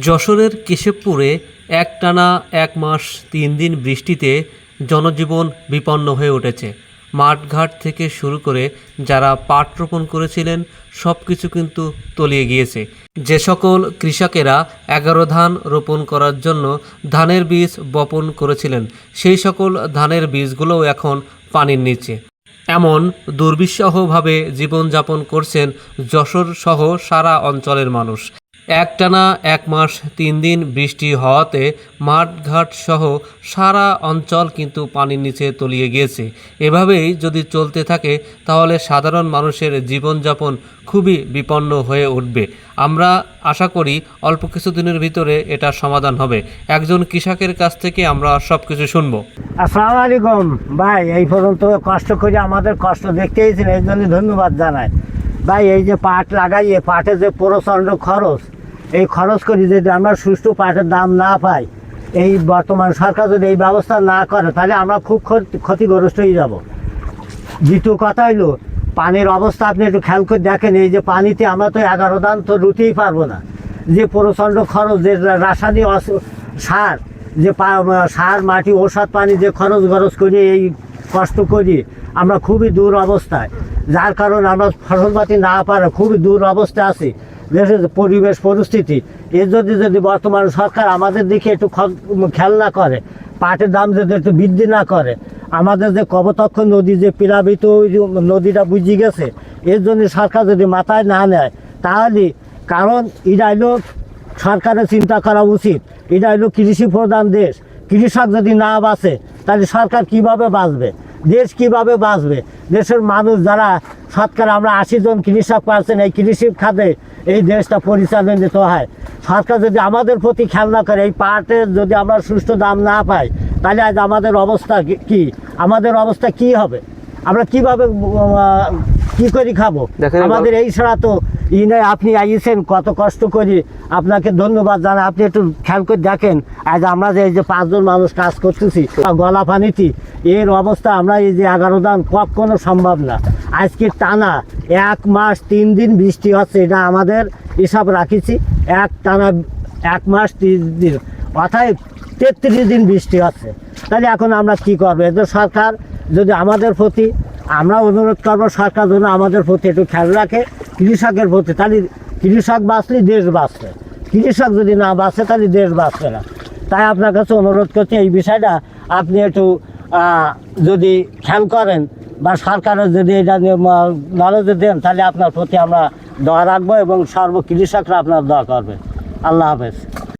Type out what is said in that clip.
যশোরের কেশবপুরে একটানা এক মাস তিন দিন বৃষ্টিতে জনজীবন বিপন্ন হয়ে উঠেছে। মাঠঘাট থেকে শুরু করে যারা পাট রোপণ করেছিলেন সব কিছু কিন্তু তলিয়ে গিয়েছে। যে সকল কৃষকেরা এগারো ধান রোপণ করার জন্য ধানের বীজ বপন করেছিলেন, সেই সকল ধানের বীজগুলোও এখন পানির নিচে। এমন দুর্বিষহভাবে জীবনযাপন করছেন যশোর সহ সারা অঞ্চলের মানুষ। একটানা, এক মাস, তিন দিন বৃষ্টি হওয়াতে মাঠঘাট সহ সারা অঞ্চল কিন্তু পানির নিচে তলিয়ে গিয়েছে। এভাবেই যদি চলতে থাকে, তাহলে সাধারণ মানুষের জীবনযাপন খুবই বিপন্ন হয়ে উঠবে। আমরা আশা করি অল্প কিছুদিনের ভিতরে এটা সমাধান হবে। একজন কৃষকের কাছ থেকে আমরা সব কিছু শুনব। আসসালামু আলাইকুম। ভাই, এই পর্যন্ত কষ্ট করে আমাদের কষ্ট দেখতেইছেন এই জন্য ধন্যবাদ জানাই। ভাই, এই যে পাট লাগাই এই পাটের যে প্রচণ্ড খরচ, এই খরচ করি যদি আমরা সুষ্ঠু পাটের দাম না পাই, এই বর্তমান সরকার যদি এই ব্যবস্থা না করে, তাহলে আমরা খুব ক্ষতি- ক্ষতিগ্রস্ত হয়ে যাব। দ্বিতীয় কথা হইল, পানির অবস্থা আপনি একটু খেয়াল করে দেখেন, এই যে পানিতে আমরা তো এগারো দান তো রুতেই পারব না। যে প্রচণ্ড খরচ, যে রাসায়নিক সার, যে সার, মাটি ওষুধ পানি যে খরচ খরচ করি, এই কষ্ট করি, আমরা খুবই দূর অবস্থায় যার কারণে আমরা ফসলপাতি না পারে খুবই দূর অবস্থায় আছি। দেশের পরিবেশ পরিস্থিতি, এর যদি যদি বর্তমান সরকার আমাদের দিকে একটু খেয়াল না করে, পাটের দাম যদি একটু বৃদ্ধি না করে, আমাদের যে কবতক্ষ নদী যে প্লাবিত ওই নদীটা বুঝে গেছে, এর জন্য সরকার যদি মাথায় না নেয়, তাহলে কারণ এটা হলো সরকারের চিন্তা করা উচিত। এটা হলো কৃষি প্রধান দেশ। কৃষক যদি না বাঁচে, তাহলে সরকার কীভাবে বাঁচবে? দেশ কীভাবে বাঁচবে? দেশের মানুষ যারা শতকরা আমরা আশি জন কৃষক পাচ্ছেন, এই কৃষি খাতে এই দেশটা পরিচালিত হয়। সরকার যদি আমাদের প্রতি খেয়াল না করে, এই পাটের যদি আমরা সুষ্ঠু দাম না পাই, তাহলে আজ আমাদের অবস্থা কি- আমাদের অবস্থা কি হবে? আমরা কীভাবে কি করে খাব? আমাদের এই ছাড়া তো ই নয় আপনি আইয়েছেন কত কষ্ট করি। আপনাকে ধন্যবাদ জানাই। আপনি একটু খেয়াল করে দেখেন। আজ আমরা যে এই যে পাঁচজন মানুষ কাজ করতেছি গলা পানিতে এর অবস্থা আমরা এই যে এগারো দান কখনো সম্ভব না। আজকে টানা এক মাস তিন দিন বৃষ্টি হচ্ছে এটা আমাদের হিসাব রাখিছি। এক টানা এক মাস তিন দিন। অর্থাৎ তেত্রিশ দিন বৃষ্টি হচ্ছে। তাহলে এখন আমরা কি করব? এদের সরকার যদি আমাদের প্রতি আমরা অনুরোধ করব সরকার যেন আমাদের প্রতি একটু খেয়াল রাখে। কৃষকের প্রতি, তাহলে কৃষক বাঁচলে দেশ বাঁচবে। কৃষক যদি না বাঁচে, তাহলে দেশ বাঁচবে না। তাই আপনার কাছে অনুরোধ করছি, এই বিষয়টা আপনি একটু যদি খেয়াল করেন বা সরকারের যদি এটা নলেজে দেন, তাহলে আপনার প্রতি আমরা দোয়া রাখব এবং সর্ব কৃষকরা আপনার দোয়া করবে। আল্লাহ হাফেজ।